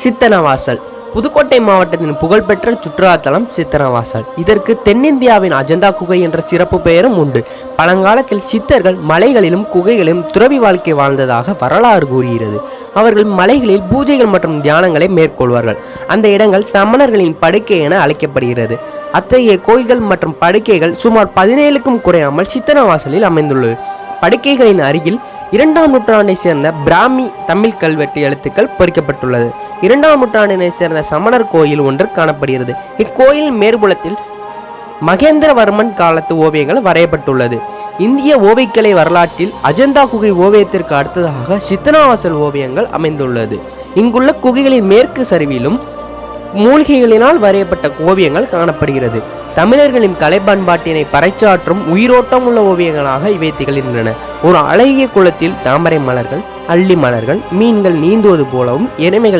சித்தனவாசல். புதுக்கோட்டை மாவட்டத்தின் புகழ்பெற்ற சுற்றுலாத்தலம் சித்தனவாசல். இதற்கு தென்னிந்தியாவின் அஜந்தா குகை என்ற சிறப்பு பெயரும் உண்டு. பழங்காலத்தில் சித்தர்கள் மலைகளிலும் குகைகளிலும் துறவி வாழ்க்கை வாழ்ந்ததாக வரலாறு கூறுகிறது. அவர்கள் மலைகளில் பூஜைகள் மற்றும் தியானங்களை மேற்கொள்வார்கள். அந்த இடங்கள் சமணர்களின் படுக்கை என அழைக்கப்படுகிறது. அத்தகைய கோயில்கள் மற்றும் படுக்கைகள் சுமார் பதினேழுக்கும் குறையாமல் சித்தனவாசலில் அமைந்துள்ளது. படுக்கைகளின் அருகில் இரண்டாம் நூற்றாண்டை சேர்ந்த பிராமி தமிழ் கல்வெட்டு எழுத்துக்கள் பொறிக்கப்பட்டுள்ளது. இரண்டாம் நூற்றாண்டினை சேர்ந்த சமணர் கோயில் ஒன்று காணப்படுகிறது. இக்கோயில் மேற்புலத்தில் மகேந்திரவர்மன் காலத்து ஓவியங்கள் வரையப்பட்டுள்ளது. இந்திய ஓவியக்கலை வரலாற்றில் அஜந்தா குகை ஓவியத்திற்கு அடுத்ததாக சித்தனாவாசல் ஓவியங்கள் அமைந்துள்ளது. இங்குள்ள குகைகளின் மேற்கு சரிவிலும் மூலிகைகளினால் வரையப்பட்ட ஓவியங்கள் காணப்படுகிறது. தமிழர்களின் கலை பண்பாட்டினை பறைச்சாற்றும் உயிரோட்டம் உள்ள ஓவியங்களாக இவை திகழ்கின்றன. ஒரு அழகிய குளத்தில் தாமரை மலர்கள் அள்ளி மலர்கள் மீன்கள் நீந்துவது போலவும் எருமைகள்